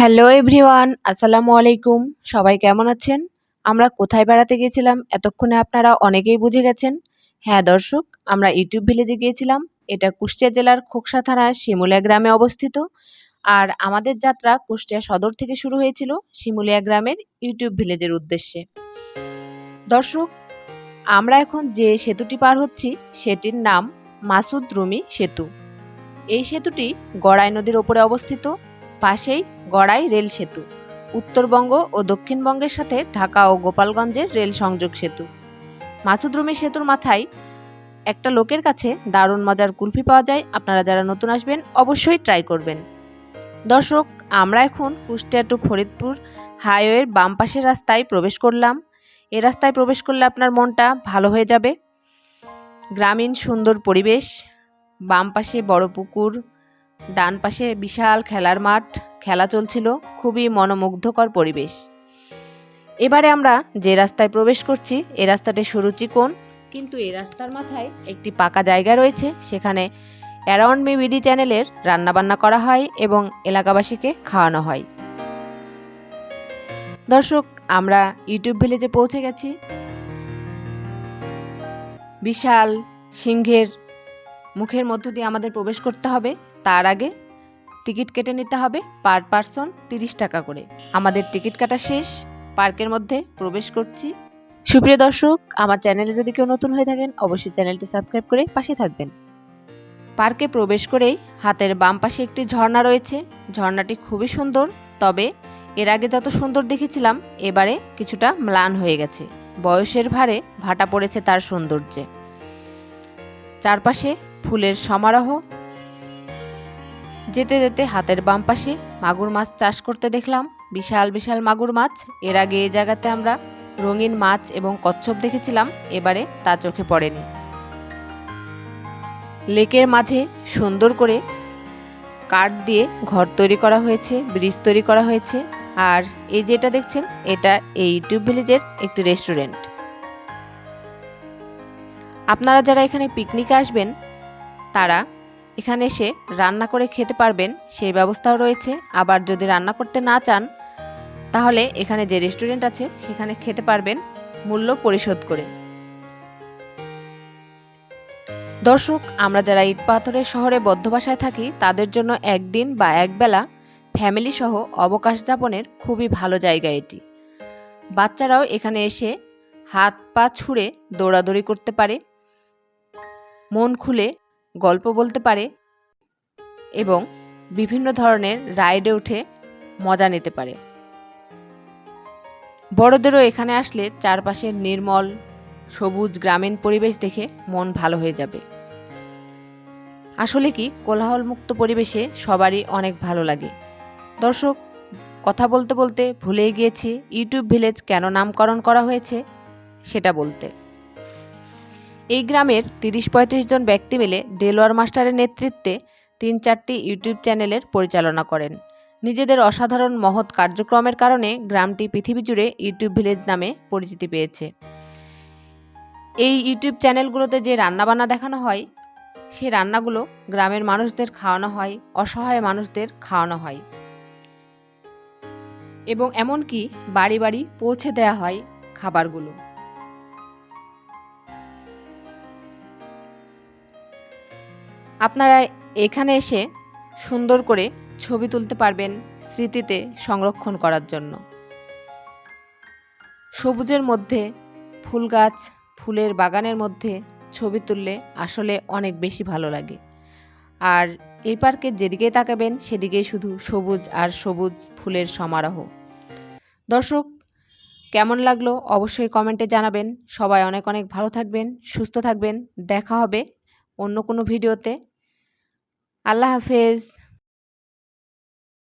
Hello everyone, আসসালামু আলাইকুম। সবাই কেমন আছেন? আমরা কোথায় বেড়াতে গিয়েছিলাম? এতক্ষণে আপনারা অনেকেই বুঝে গেছেন। হ্যাঁ দর্শক, আমরা ইউটিউব ভিলেজে গিয়েছিলাম। এটা কুষ্টিয়া জেলার খোকসা থানার শিমুলিয়া গ্রামে অবস্থিত। আর আমাদের যাত্রা কুষ্টিয়া সদর থেকে শুরু হয়েছিল শিমুলিয়া গ্রামের ইউটিউব ভিলেজের উদ্দেশ্যে। দর্শক, আমরা এখন যে সেতুটি পার হচ্ছি, সেটির নাম মাসুদ রুমি সেতু। এই সেতুটি গড়াই নদীর ওপরে অবস্থিত। পাশেই গড়াই রেল সেতু, উত্তরবঙ্গ ও দক্ষিণবঙ্গের সাথে ঢাকা ও গোপালগঞ্জের রেল সংযোগ সেতু। মাসুদরুমি সেতুর মাথায় একটা লোকের কাছে দারুণ মজার কুলফি পাওয়া যায়, আপনারা যারা নতুন আসবেন অবশ্যই ট্রাই করবেন। দর্শক, আমরা এখন কুষ্টিয়া টু ফরিদপুর হাইওয়ের বাম পাশের রাস্তায় প্রবেশ করলাম। এ রাস্তায় প্রবেশ করলে আপনার মনটা ভালো হয়ে যাবে। গ্রামীণ সুন্দর পরিবেশ, বাম পাশে বড় পুকুর ডান পাশে বিশাল খেলার মাঠ, খেলা চলছিল, খুবই মনোমুগ্ধকর পরিবেশ। এবারে আমরা যে রাস্তায় প্রবেশ করছি, এ রাস্তাটি সরু কিন্তু এই রাস্তার মাথায় একটি পাকা জায়গা রয়েছে, সেখানে অ্যারাউন্ড মি বিডি চ্যানেলের রান্নাবান্না করা হয় এবং এলাকাবাসীকে খাওয়ানো হয়। দর্শক, আমরা ইউটিউব ভিলেজে পৌঁছে গেছি। বিশাল সিংহের মুখের মধ্য দিয়ে আমাদের প্রবেশ করতে হবে। তার আগে টিকিট কেটে নিতে হবে পার পারসন তিরিশ টাকা করে। আমাদের টিকিট কাটা শেষ, পার্কের মধ্যে প্রবেশ করছি। সুপ্রিয় দর্শক, আমার চ্যানেলে যদি কেউ নতুন হয়ে থাকেন, অবশ্যই চ্যানেলটি সাবস্ক্রাইব করে পাশে থাকবেন। পার্কে প্রবেশ করেই হাতের বাম পাশে একটি ঝর্ণা রয়েছে। ঝর্ণাটি খুবই সুন্দর, তবে এর আগে যত সুন্দর দেখেছিলাম, এবারে কিছুটা ম্লান হয়ে গেছে। বয়সের ভারে ভাটা পড়েছে তার সৌন্দর্যে। চারপাশে ফুলের সমারোহ, যেতে যেতে হাতের বাম পাশে মাগুর মাছ চাষ করতে দেখলাম। বিশাল বিশাল মাগুর মাছ। এর আগে এই জায়গাতে আমরা রঙিন মাছ এবং কচ্ছপ দেখেছিলাম। এবারে তা চোখে পড়েনি। লেকের মাঝে সুন্দর করে কাঠ দিয়ে ঘর তৈরি করা হয়েছে, ব্রিজ তৈরি করা হয়েছে। আর এই যেটা দেখছেন, এটা এই ইউটিউব ভিলেজের একটি রেস্টুরেন্ট। আপনারা যারা এখানে পিকনিকে আসবেন তারা এখানে এসে রান্না করে খেতে পারবেন, সেই ব্যবস্থাও রয়েছে। আবার যদি রান্না করতে না চান, তাহলে এখানে যে রেস্টুরেন্ট আছে, সেখানে খেতে পারবেন মূল্য পরিশোধ করে। দর্শক, আমরা যারা ইট পাথরের শহরে বদ্ধবাসায় থাকি, তাদের জন্য একদিন বা একবেলা ফ্যামিলি সহ অবকাশ যাপনের খুবই ভালো জায়গা এটি। বাচ্চারাও এখানে এসে হাত পা ছুঁড়ে দৌড়াদৌড়ি করতে পারে। মন খুলে গল্প বলতে পারে এবং বিভিন্ন ধরনের রাইডে উঠে মজা নিতে পারে। বড়দেরও এখানে আসলে চারপাশের নির্মল, সবুজ গ্রামীণ পরিবেশ দেখে মন ভালো হয়ে যাবে। আসলে কি, কোলাহলমুক্ত পরিবেশে সবারই অনেক ভালো লাগে। দর্শক, কথা বলতে বলতে ভুলে গিয়েছি, ইউটিউব ভিলেজ কেন নামকরণ করা হয়েছে সেটা বলতে। এই গ্রামের তিরিশ পঁয়ত্রিশ জন ব্যক্তি মিলে দেলোয়ার মাস্টারের নেতৃত্বে তিন চারটি ইউটিউব চ্যানেলের পরিচালনা করেন। নিজেদের অসাধারণ মহৎ কার্যক্রমের কারণে গ্রামটি পৃথিবী জুড়ে ইউটিউব ভিলেজ নামে পরিচিতি পেয়েছে। এই ইউটিউব চ্যানেলগুলোতে যে রান্নাবান্না দেখানো হয়, সে রান্নাগুলো গ্রামের মানুষদের খাওয়ানো হয়, অসহায় মানুষদের খাওয়ানো হয়। এবং এমনকি বাড়ি বাড়ি পৌঁছে দেওয়া হয় খাবারগুলো। আপনারা এখানে এসে সুন্দর করে ছবি তুলতে পারবেন স্মৃতিতে সংরক্ষণ করার জন্য। সবুজের মধ্যে ফুল গাছ, ফুলের বাগানের মধ্যে ছবি তুললে আসলে অনেক বেশি ভালো লাগে। আর এই পার্কের যেদিকেই তাকাবেন, সেদিকেই শুধু সবুজ আর সবুজ ফুলের সমারোহ। দর্শক, কেমন লাগল অবশ্যই কমেন্টে জানাবেন। সবাই অনেক অনেক ভালো থাকবেন, সুস্থ থাকবেন। দেখা হবে অন্য কোনো ভিডিওতে। আল্লাহ হাফেজ।